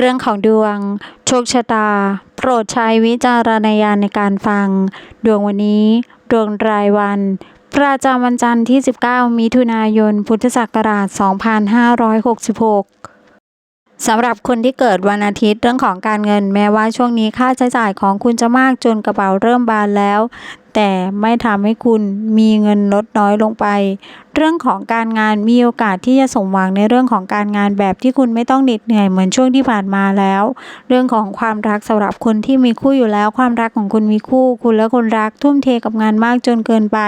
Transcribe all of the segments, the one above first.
เรื่องของดวง โชคชะตา โปรดใช้วิจารณญาณในการฟัง ดวงวันนี้ ดวงรายวัน ประจำวันจันทร์ที่ 19 มิถุนายน พุทธศักราช 2566 สำหรับคนที่เกิดวันอาทิตย์เรื่องของการเงิน แม้ว่าช่วงนี้ค่าใช้จ่ายของคุณจะมากจนกระเป๋าเริ่มบานแล้ว แต่ไม่ทำให้คุณมีเงินลดน้อยลงไป เรื่องของการงานมีโอกาสที่จะสมหวังในเรื่องของการงานแบบที่คุณไม่ต้องเหน็ดเหนื่อยเหมือนช่วงที่ผ่านมาแล้ว เรื่องของความรักสำหรับคนที่มีคู่อยู่แล้ว ความรักของคุณมีคู่ คุณและคนรักทุ่มเทกับงานมากจนเกินไป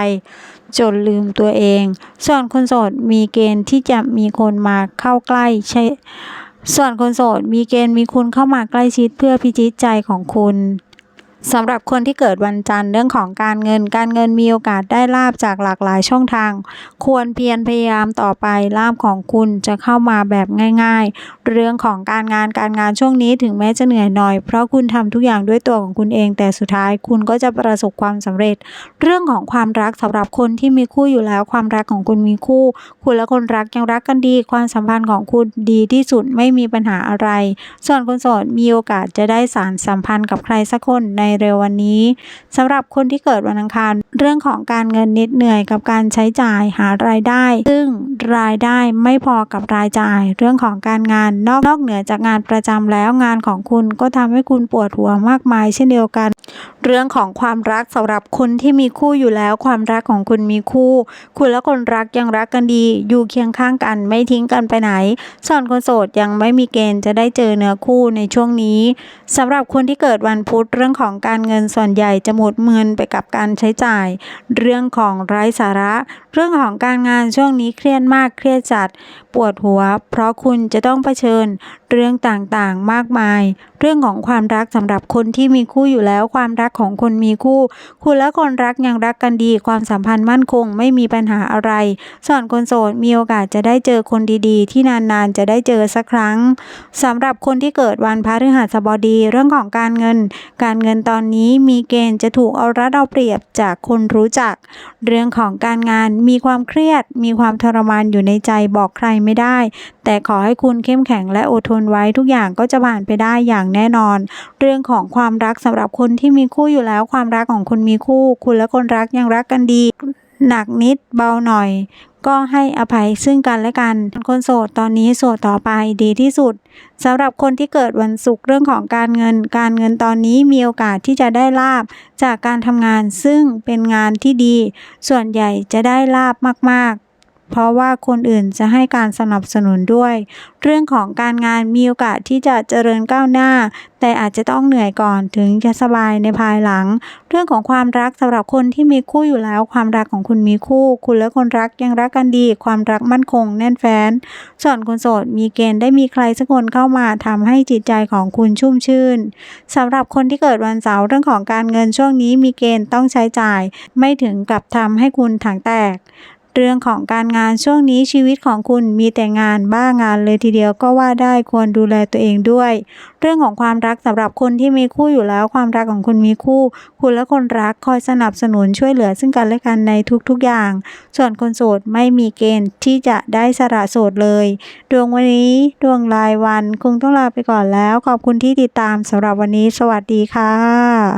จนลืมตัวเอง ส่วนคนโสดมีเกณฑ์ที่จะมีคนมาเข้าใกล้ใช่ ส่วนคนโสดมีเกณฑ์มีคุณเข้ามาใกล้ชิดเพื่อพิจิตใจของคุณ สำหรับคนที่เกิดวันจันทร์เรื่องของการเงิน การเงินมีโอกาสได้ลาบจากหลากหลายช่องทาง ควรเพียรพยายามต่อไปลาบของคุณจะเข้ามาแบบง่าย ๆ เรื่องของการงานการงานช่วงนี้ถึงแม้จะเหนื่อยหน่อย เพราะคุณทำทุกอย่างด้วยตัวของคุณเอง แต่สุดท้ายคุณก็จะประสบความสำเร็จ เรื่องของความรักสำหรับคนที่มีคู่อยู่แล้ว ความรักของคุณมีคู่ คุณและคนรักยังรักกันดี ความสัมพันธ์ของคุณดีที่สุดไม่มีปัญหาอะไร ส่วนคนโสดมีโอกาสจะได้สารสัมพันธ์กับใครสักคนในเร็ววันนี้สำหรับคนที่เกิดวันอังคาร เรื่องของการเงินนิดเหนื่อยกับการใช้จ่ายหารายได้ ซึ่งรายได้ไม่พอกับรายจ่าย เรื่องของการงานนอกนอกเหนือจากงานประจำแล้วงานของคุณก็ทำให้คุณปวดหัวมากมาย เช่นเดียวกัน เรื่องของความรักสำหรับคนที่มีคู่อยู่แล้วความรักของคุณมีคู่ คุณและคนรักยังรักกันดี อยู่เคียงข้างกันไม่ทิ้งกันไปไหนส่วนคนโสดยังไม่มีเกณฑ์จะได้เจอเนื้อคู่ในช่วงนี้สำหรับคนที่เกิดวันพุธเรื่องของการเงินส่วนใหญ่จะหมดเงินไปกับการใช้จ่าย เรื่องของไร้สาระ เรื่องของการงานช่วงนี้เครียดมากเครียดจัด ปวดหัว เพราะคุณจะต้องเผชิญ เรื่องต่างๆมากมาย เรื่องของความรักสำหรับคนที่มีคู่อยู่แล้วความรักของคนมีคู่ คุณและคนรักยังรักกันดี ความสัมพันธ์มั่นคงไม่มีปัญหาอะไร ส่วนคนโสดมีโอกาสจะได้เจอคนดีๆ ที่นานๆจะได้เจอสักครั้งสำหรับคนที่เกิดวันพฤหัสบดี เรื่องของการเงิน การเงินตอนนี้มีเกณฑ์จะถูกเอารัดเอาเปรียบจากคนรู้จัก เรื่องของการงานมีความเครียด มีความทรมานอยู่ในใจบอกใครไม่ได้ แต่ขอให้คุณเข้มแข็งและอดทนไว้ทุกอย่างก็จะผ่านไปได้อย่างแน่นอน เรื่องของความรักสำหรับคนที่มีคู่อยู่แล้วความรักของคุณมีคู่ คุณและคนรักยังรักกันดีหนักนิดเบาหน่อย ก็ให้อภัยซึ่งกันและกัน คนโสดตอนนี้โสดต่อไปดีที่สุดสำหรับคนที่เกิดวันศุกร์เรื่องของการเงิน การเงินตอนนี้มีโอกาสที่จะได้ลาบจากการทำงานซึ่งเป็นงานที่ดี ส่วนใหญ่จะได้ลาบมากๆ เพราะว่าคนอื่นจะให้การสนับสนุนด้วย เรื่องของการงานมีโอกาสที่จะเจริญก้าวหน้า แต่อาจจะต้องเหนื่อยก่อนถึงจะสบายในภายหลัง เรื่องของความรักสำหรับคนที่มีคู่อยู่แล้ว ความรักของคุณมีคู่ คุณและคนรักยังรักกันดี ความรักมั่นคงแน่นแฟ้น ส่วนคนโสดมีเกณฑ์ได้มีใครสักคนเข้ามาทำให้จิตใจของคุณชุ่มชื่นสำหรับคนที่เกิดวันเสาร์เรื่องของการเงินช่วงนี้มีเกณฑ์ต้องใช้จ่าย ไม่ถึงกับทำให้คุณถังแตก เรื่องของการงานช่วงนี้ชีวิตของคุณมีแต่งานบ้างานเลยทีเดียวก็ว่าได้ควรดูแลตัวเองด้วย เรื่องของความรักสำหรับคนที่มีคู่อยู่แล้วความรักของคุณมีคู่ คุณและคนรักคอยสนับสนุนช่วยเหลือซึ่งกันและกันในทุกๆอย่าง ส่วนคนโสดไม่มีเกณฑ์ที่จะได้สละโสดเลย ดวงวันนี้ดวงรายวันคงต้องลาไปก่อนแล้ว ขอบคุณที่ติดตามสำหรับวันนี้ สวัสดีค่ะ